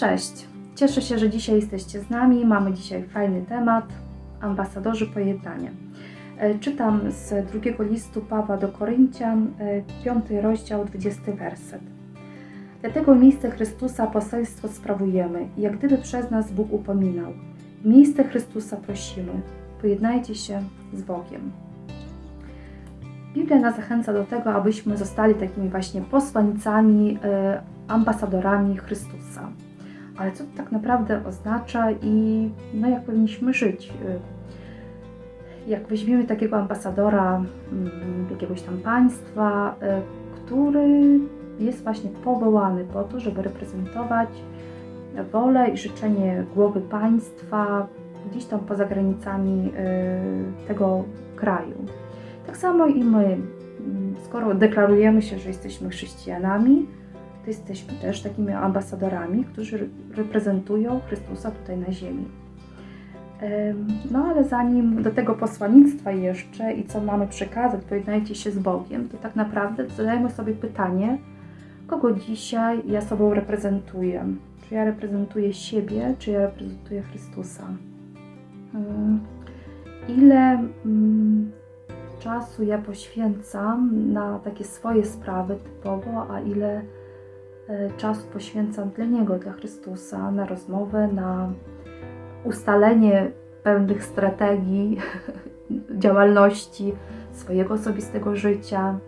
cześć. Cieszę się, że dzisiaj jesteście z nami. Mamy dzisiaj fajny temat ambasadorzy pojednania. E, Czytam z drugiego listu Pawła do Koryntian, e, piąty rozdział, 20 werset. Dlatego miejsce Chrystusa poselstwo sprawujemy jak gdyby przez nas Bóg upominał. Miejsce Chrystusa prosimy, pojednajcie się z Bogiem. Biblia nas zachęca do tego, abyśmy zostali takimi właśnie posłańcami, e, ambasadorami Chrystusa. Ale co to tak naprawdę oznacza i no, jak powinniśmy żyć? E, Jak weźmiemy takiego ambasadora mm, jakiegoś tam państwa, e, który jest właśnie powołany po to, żeby reprezentować wolę i życzenie głowy państwa gdzieś tam poza granicami e, tego kraju. Tak samo i my, mm, skoro deklarujemy się, że jesteśmy chrześcijanami, to jesteśmy też takimi ambasadorami, którzy reprezentują Chrystusa tutaj na ziemi. Em, No ale zanim do tego posłannictwa jeszcze i co mamy przekazać, pojednajcie się z Bogiem, to tak naprawdę zadajmy sobie pytanie, kogo dzisiaj ja sobą reprezentuję? Czy ja reprezentuję siebie, czy ja reprezentuję Chrystusa? Ile mm, czasu ja poświęcam na takie swoje sprawy typowo, a ile e, czasu poświęcam dla Niego, dla Chrystusa, na rozmowę, na ustalenie pewnych strategii działalności, swojego osobistego życia.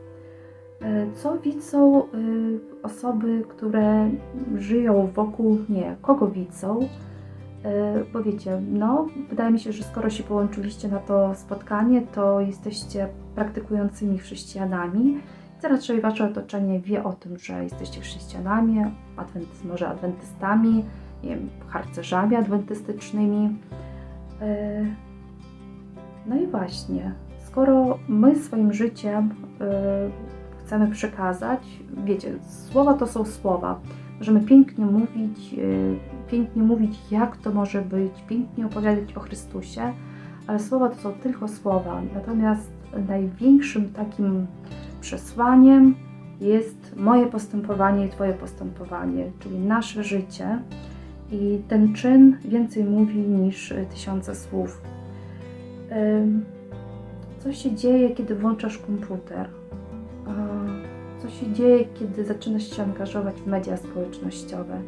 E, Co widzą y, osoby, które żyją wokół mnie? Kogo widzą? Bo wiecie, no, wydaje mi się, że skoro się połączyliście na to spotkanie, to jesteście praktykującymi chrześcijanami. To raczej wasze otoczenie wie o tym, że jesteście chrześcijanami, adwentyz, może adwentystami, nie wiem, harcerzami adwentystycznymi. E, No i właśnie, skoro my swoim życiem e, chcemy przekazać, wiecie, słowa to są słowa. Możemy pięknie mówić, e, pięknie mówić, jak to może być, pięknie opowiadać o Chrystusie, ale słowa to są tylko słowa. Natomiast największym takim przesłaniem jest moje postępowanie i Twoje postępowanie, czyli nasze życie. I ten czyn więcej mówi niż y, tysiące słów. Co się dzieje, kiedy włączasz komputer? Co się dzieje, kiedy zaczynasz się angażować w media społecznościowe?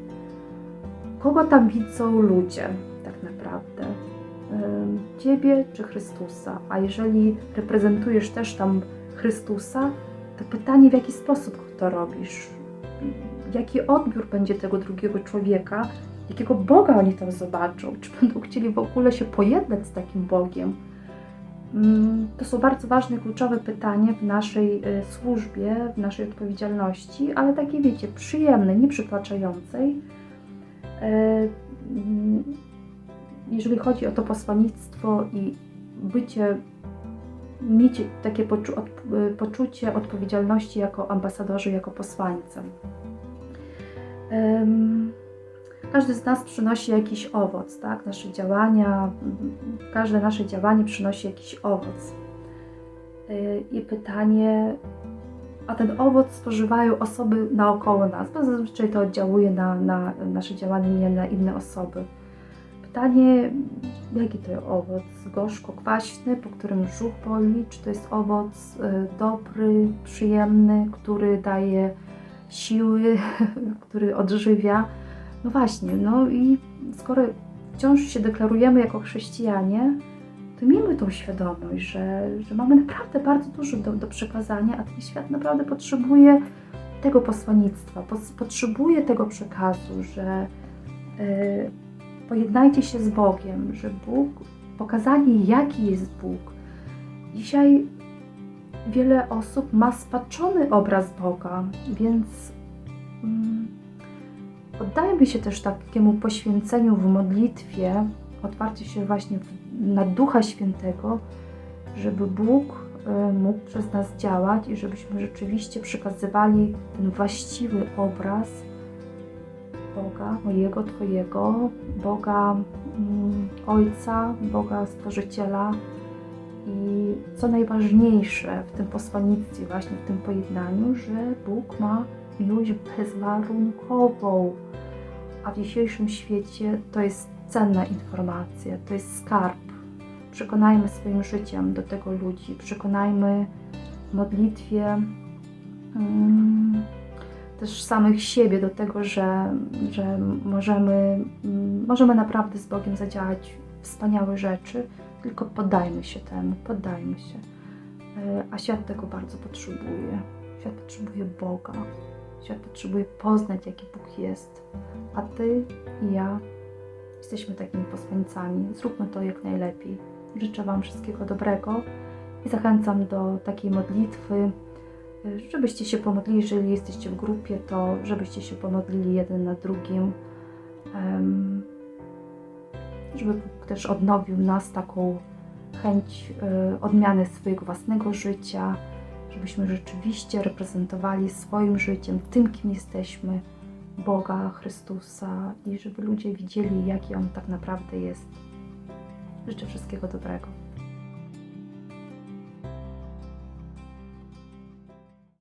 Kogo tam widzą ludzie, tak naprawdę? Ciebie czy Chrystusa? A jeżeli reprezentujesz też tam Chrystusa, to pytanie, w jaki sposób to robisz? Jaki odbiór będzie tego drugiego człowieka? Jakiego Boga oni tam zobaczą? Czy będą chcieli w ogóle się pojednać z takim Bogiem? Mm, To są bardzo ważne, kluczowe pytania w naszej y, służbie, w naszej odpowiedzialności, ale takie, wiecie, przyjemnej, nieprzytłaczającej. E, mm, Jeżeli chodzi o to posłannictwo i bycie, mieć takie poczu- od, y, poczucie odpowiedzialności jako ambasadorzy, jako posłańcy. Em, każdy z nas przynosi jakiś owoc, tak? Nasze działania, każde nasze działanie przynosi jakiś owoc. Y, I pytanie, a ten owoc spożywają osoby naokoło nas, bo zazwyczaj to oddziałuje na, na nasze działanie, na inne osoby. Pytanie, jaki to owoc? Gorzko-kwaśny, po którym brzuch boli? Czy to jest owoc y, dobry, przyjemny, który daje siły, który odżywia? No właśnie, no i skoro wciąż się deklarujemy jako chrześcijanie, to miejmy tą świadomość, że, że mamy naprawdę bardzo dużo do, do przekazania, a ten świat naprawdę potrzebuje tego posłannictwa, pos, potrzebuje tego przekazu, że y, pojednajcie się z Bogiem, że Bóg, pokazanie jaki jest Bóg. Dzisiaj wiele osób ma spaczony obraz Boga, więc mm, oddajmy się też takiemu poświęceniu w modlitwie, otwarcie się właśnie na Ducha Świętego, żeby Bóg y, mógł przez nas działać i żebyśmy rzeczywiście przekazywali ten właściwy obraz Boga, mojego, Twojego, Boga mm, Ojca, Boga Stworzyciela. I co najważniejsze w tym posłannictwie, właśnie w tym pojednaniu, że Bóg ma miłość bezwarunkową. a w dzisiejszym świecie to jest cenna informacja, to jest skarb. Przekonajmy swoim życiem do tego ludzi, przekonajmy w modlitwie mm, też samych siebie do tego, że, że możemy, mm, możemy naprawdę z Bogiem zadziałać wspaniałe rzeczy, tylko poddajmy się temu, poddajmy się. E, A świat tego bardzo potrzebuje. Świat potrzebuje Boga. Świat potrzebuje poznać, jaki Bóg jest. A Ty i ja jesteśmy takimi posłańcami. Zróbmy to jak najlepiej. Życzę Wam wszystkiego dobrego i zachęcam do takiej modlitwy, żebyście się pomodlili, jeżeli jesteście w grupie, to żebyście się pomodlili jeden na drugim, żeby Bóg też odnowił nas taką chęć y, odmiany swojego własnego życia, żebyśmy rzeczywiście reprezentowali swoim życiem, tym kim jesteśmy, Boga, Chrystusa i żeby ludzie widzieli, jaki On tak naprawdę jest. Życzę wszystkiego dobrego.